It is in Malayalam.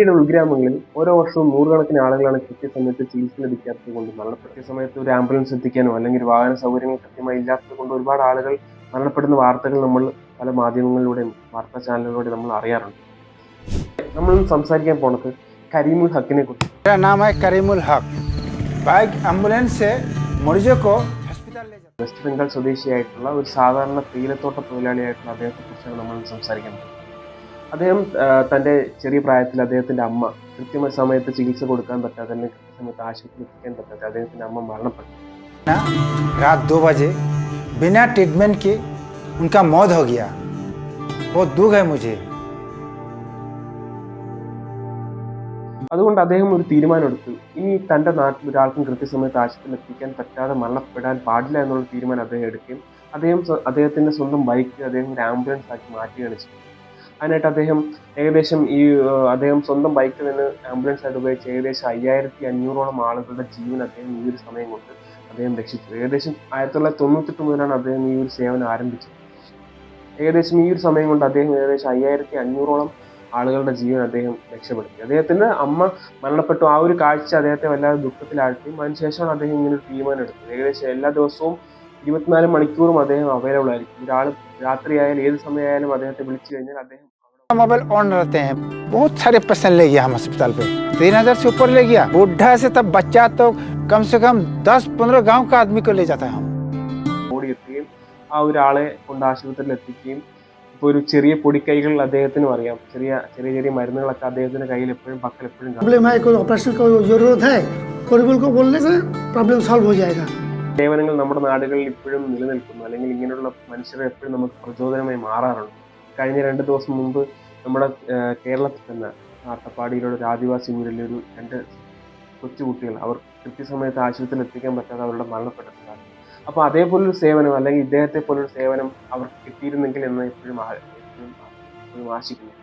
ഇന്ത്യയുടെ ഉൾഗ്രാമങ്ങളിൽ ഓരോ വർഷവും നൂറുകണക്കിന് ആളുകളാണ് കൃത്യസമയത്ത് ചികിത്സ ലഭിക്കാത്തത് കൊണ്ടും മരണം കൃത്യസമയത്ത് ഒരു ആംബുലൻസ് എത്തിക്കാനോ അല്ലെങ്കിൽ വാഹന സൗകര്യങ്ങൾ കൃത്യമായി ഇല്ലാത്തത് കൊണ്ട് ഒരുപാട് ആളുകൾ മരണപ്പെടുന്ന വാർത്തകൾ നമ്മൾ പല മാധ്യമങ്ങളിലൂടെയും വാർത്താ ചാനലുകളിലൂടെ നമ്മൾ അറിയാറുണ്ട്. നമ്മൾ സംസാരിക്കാൻ പോണത് കരീമുൽ ഹക്കിനെ കുറിച്ച്. വെസ്റ്റ് ബംഗാൾ സ്വദേശിയായിട്ടുള്ള ഒരു സാധാരണ തീരത്തോട്ട തൊഴിലാളിയായിട്ടുള്ള അദ്ദേഹത്തെ കുറിച്ചാണ് നമ്മൾ സംസാരിക്കാൻ പോകുന്നത്. അദ്ദേഹം ആ, തന്റെ ചെറിയ പ്രായത്തിൽ അദ്ദേഹത്തിന്റെ അമ്മ കൃത്യമായ സമയത്ത് ചികിത്സ കൊടുക്കാൻ പറ്റാതെ അല്ലെങ്കിൽ കൃത്യസമയത്ത് ആശുപത്രിയിൽ എത്തിക്കാൻ പറ്റാതെ അദ്ദേഹത്തിന്റെ അമ്മ മരണപ്പെട്ടു ना रात दो बजे बिना ट्रीटमेंट के उनका मौत हो गया बहुत दुख है मुझे അതുകൊണ്ട് അദ്ദേഹം ഒരു തീരുമാനമെടുത്തു ഇനി തന്റെ നാട്ടിൽ ഒരാൾക്കും കൃത്യസമയത്ത് ആശുപത്രിയിൽ എത്തിക്കാൻ പറ്റാതെ മരണപ്പെടാൻ പാടില്ല എന്നുള്ള തീരുമാനം അദ്ദേഹം എടുക്കുകയും അദ്ദേഹം സ്വ- അദ്ദേഹത്തിന്റെ സ്വന്തം ബൈക്ക് അദ്ദേഹം ഒരു ആംബുലൻസ് ആക്കി മാറ്റുകയാണ് ചെയ്തത് അതിനായിട്ട് അദ്ദേഹം ഏകദേശം ഈ അദ്ദേഹം സ്വന്തം ബൈക്കിൽ നിന്ന് ആംബുലൻസ് ആയിട്ട് ഉപയോഗിച്ച് ഏകദേശം അയ്യായിരത്തി അഞ്ഞൂറോളം ആളുകളുടെ ജീവൻ അദ്ദേഹം ഈ ഒരു സമയം കൊണ്ട് അദ്ദേഹം രക്ഷിച്ചു ഏകദേശം ആയിരത്തി തൊള്ളായിരത്തി തൊണ്ണൂറ്റെട്ട് മുതലാണ് അദ്ദേഹം ഈ ഒരു സേവനം ആരംഭിച്ചത്. ഏകദേശം ഈ ഒരു സമയം കൊണ്ട് അദ്ദേഹം ഏകദേശം അയ്യായിരത്തി അഞ്ഞൂറോളം ആളുകളുടെ ജീവൻ അദ്ദേഹം രക്ഷപ്പെടുത്തി. അദ്ദേഹത്തിന്റെ അമ്മ മരണപ്പെട്ടു. ആ ഒരു കാഴ്ച അദ്ദേഹത്തെ വല്ലാതെ ദുഃഖത്തിലാഴ്ത്തി. അതിനുശേഷമാണ് അദ്ദേഹം ഇങ്ങനെ ഒരു തീരുമാനം എടുത്തത്. ഏകദേശം എല്ലാ ദിവസവും ഇരുപത്തിനാല് മണിക്കൂറും അദ്ദേഹം അവൈലബിൾ ആയിരിക്കും. ഒരാൾ രാത്രിയായാലും ഏത് സമയമായാലും അദ്ദേഹത്തെ വിളിച്ചു കഴിഞ്ഞാൽ അദ്ദേഹം मोबाइल ऑन रहते हैं बहुत सारे पेशेंट ले गया हम अस्पताल पे तीन हजार से ऊपर ले गया बुढ़ा से तब बच्चा तो कम से कम दस पंद्रह गांव का आदमी को ले जाता है हम ഓടിയെത്തുകയും ആ ഒരാളെ കൊണ്ട് ആശുപത്രിയിൽ എത്തിക്കുകയും ഇപ്പോൾ ഒരു ചെറിയ പൊടിക്കൈകൾ അദ്ദേഹത്തിനും അറിയാം ചെറിയ ചെറിയ ചെറിയ മരുന്നുകളൊക്കെ അദ്ദേഹത്തിന്റെ കയ്യിൽ എപ്പോഴും പക്കൽ എപ്പോഴും കാണും प्रॉब्लम है कोई ऑपरेशन का जरूरत है कोरिबल को बोलने से प्रॉब्लम सॉल्व हो जाएगा സേവനങ്ങൾ നമ്മുടെ നാടുകളിൽ ഇപ്പോഴും നിലനിൽക്കുന്നു അല്ലെങ്കിൽ ഇങ്ങനെയുള്ള മനുഷ്യരെ എപ്പോഴും നമുക്ക് പ്രചോദനമായി മാറാറുണ്ട് കഴിഞ്ഞ രണ്ട് ദിവസം മുമ്പ് നമ്മുടെ കേരളത്തിൽ തന്നെ അട്ടപ്പാടിയിലുള്ള ഒരു ആദിവാസി ഒരു രണ്ട് കൊച്ചുകുട്ടികൾ അവർ കൃത്യസമയത്ത് ആശുപത്രിയിൽ എത്തിക്കാൻ പറ്റാതെ അവരുടെ മരണപ്പെട്ടിട്ടുണ്ടായിരുന്നു അപ്പോൾ അതേപോലൊരു സേവനം അല്ലെങ്കിൽ ഇദ്ദേഹത്തെ പോലൊരു സേവനം അവർക്ക് കിട്ടിയിരുന്നെങ്കിൽ എന്ന് എപ്പോഴും എപ്പോഴും ആശിക്കുന്നു.